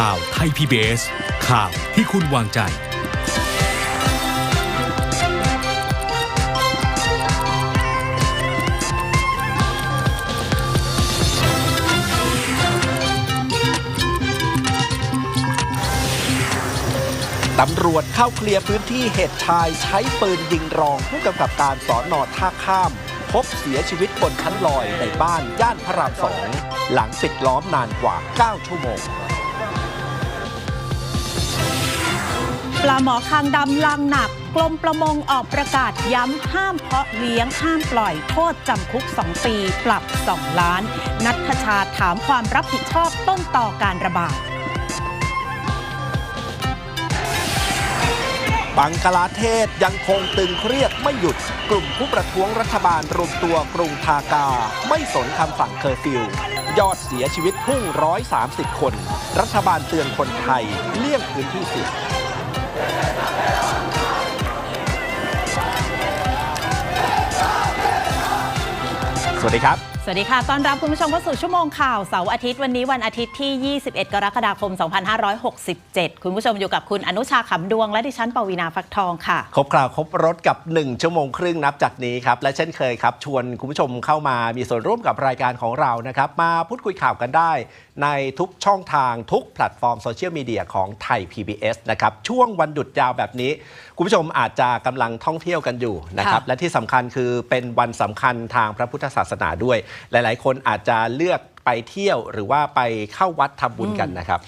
ข่าวไทย PBS ข่าวที่คุณวางใจ ตำรวจเข้าเคลียร์พื้นที่เหตุชายใช้ปืนยิงรองผู้กำกับการสอนอท่าข้าม พบเสียชีวิตบนชั้นลอยในบ้านย่านพระรามสอง หลังปิดล้อมนานกว่า 9 ชั่วโมง ปลาหมอคางดำลังหนัก กรมประมงออกประกาศย้ำห้ามเพาะเลี้ยงห้ามปล่อยโทษจำคุก 2 ปี ปรับ 2 ล้าน นัทชาถามความรับผิดชอบต้นต่อการระบาดบังกลาเทศยังคงตึงเครียดไม่หยุด กลุ่มผู้ประท้วงรัฐบาลรวมตัวกรุงทากา ไม่สนคำสั่งเคอร์ฟิวยอดเสียชีวิตพุ่ง 130 คน รัฐบาลเตือนคนไทย เลี่ยงพื้นที่เสี่ยง สวัสดีครับ สวัสดีค่ะ ต้อนรับคุณผู้ชมเข้าสู่ชั่วโมงข่าวเสาร์อาทิตย์วันนี้วันอาทิตย์ที่ 21 กรกฎาคม 2567 คุณผู้ชมอยู่กับคุณอนุชาขำดวง และดิฉันปวีนาฟักทองค่ะ ครบคราวครบรถกับ 1 ชั่วโมงครึ่งนับจากนี้ครับ และเช่นเคยครับ ชวนคุณผู้ชมเข้ามามีส่วนร่วมกับรายการของเรานะครับ มาพูดคุยข่าวกันได้ ในทุกช่องทางทุกแพลตฟอร์มโซเชียลมีเดียของไทย PBS นะครับช่วงวันหยุดยาวแบบนี้ คุณผู้ชมอาจจะกำลังท่องเที่ยวกันอยู่นะครับค่ะและที่สำคัญคือเป็นวันสำคัญทางพระพุทธศาสนาด้วยหลาย ๆ คนอาจจะเลือกไปเที่ยวหรือว่าไปเข้าวัดทำบุญกันนะครับ